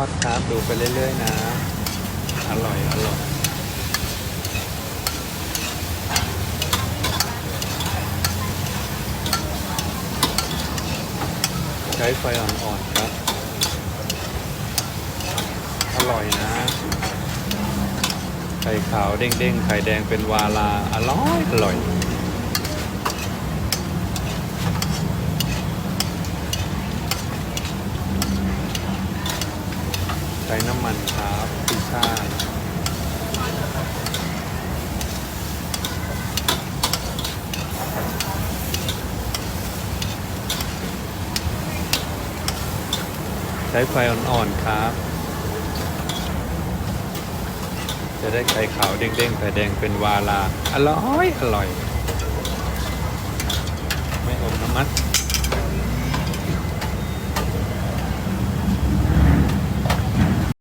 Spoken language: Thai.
อดครับ ดูไปเรื่อย ๆ นะ อร่อย อร่อยใช้ไฟอ่อนๆครับ อร่อยนะ ไข่ขาวเด้งๆ ไข่แดงเป็นวาลา อร่อย อร่อย ใช้น้ำมันครับพิซซ่าใช้ไฟอ่อนๆครับ จะได้ไข่ขาวเด้งๆไข่แดงเป็นวาลา อร่อย อร่อย